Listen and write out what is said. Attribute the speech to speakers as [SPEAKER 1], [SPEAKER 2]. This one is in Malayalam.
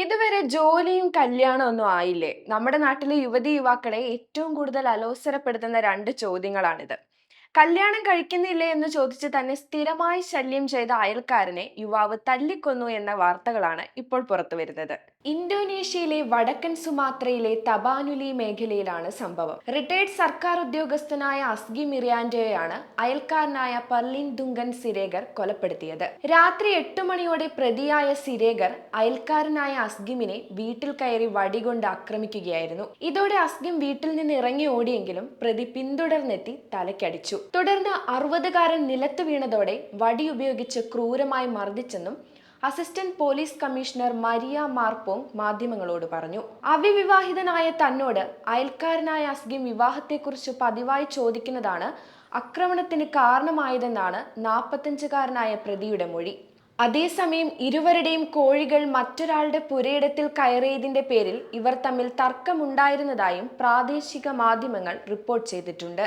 [SPEAKER 1] ഇതുവരെ ജോലിയും കല്യാണം ഒന്നും ആയില്ലേ? നമ്മുടെ നാട്ടിലെ യുവതി യുവാക്കളെ ഏറ്റവും കൂടുതൽ അലോസരപ്പെടുത്തുന്ന രണ്ട് ചോദ്യങ്ങളാണിത്. കല്യാണം കഴിക്കുന്നില്ലേ എന്ന് ചോദിച്ച് തന്നെ സ്ഥിരമായി ശല്യം ചെയ്ത അയൽക്കാരനെ യുവാവ് തല്ലിക്കൊന്നു എന്ന വാർത്തകളാണ് ഇപ്പോൾ പുറത്തു വരുന്നത്. ഇന്തോനേഷ്യയിലെ വടക്കൻ സുമാത്രയിലെ തബാനുലി മേഖലയിലാണ് സംഭവം. റിട്ടയർഡ് സർക്കാർ ഉദ്യോഗസ്ഥനായ അസ്ഗി മിറിയാൻഡോയാണ് അയൽക്കാരനായ പർലിൻ ദുങ്കൻ സിരേഗർ കൊലപ്പെടുത്തിയത്. രാത്രി എട്ട് മണിയോടെ പ്രതിയായ സിരേഗർ അയൽക്കാരനായ അസ്ഗിമിനെ വീട്ടിൽ കയറി വടികൊണ്ട് ആക്രമിക്കുകയായിരുന്നു. ഇതോടെ അസ്ഗിം വീട്ടിൽ നിന്ന് ഇറങ്ങി ഓടിയെങ്കിലും പ്രതി പിന്തുടർന്നെത്തി തലക്കടിച്ചു തുടർന്ന് അറുപതുകാരൻ നിലത്ത് വീണതോടെ വടി ഉപയോഗിച്ച് ക്രൂരമായി മർദ്ദിച്ചെന്നും assistant police commissioner Maria Marpong മാധ്യമങ്ങളോട് പറഞ്ഞു. അവിവിവാഹിതനായ തന്നോട് അയൽക്കാരനായ അസ്ഗിം വിവാഹത്തെക്കുറിച്ച് പതിവായി ചോദിക്കുന്നതാണ് ആക്രമണത്തിന് കാരണമായതെന്നാണ് നാൽപ്പത്തഞ്ചുകാരനായ പ്രതിയുടെ മൊഴി. അതേസമയം ഇരുവരുടെയും കോഴികൾ മറ്റൊരാളുടെ പുരയിടത്തിൽ കയറിയതിന്റെ പേരിൽ ഇവർ തമ്മിൽ തർക്കമുണ്ടായിരുന്നതായും പ്രാദേശിക മാധ്യമങ്ങൾ റിപ്പോർട്ട് ചെയ്തിട്ടുണ്ട്.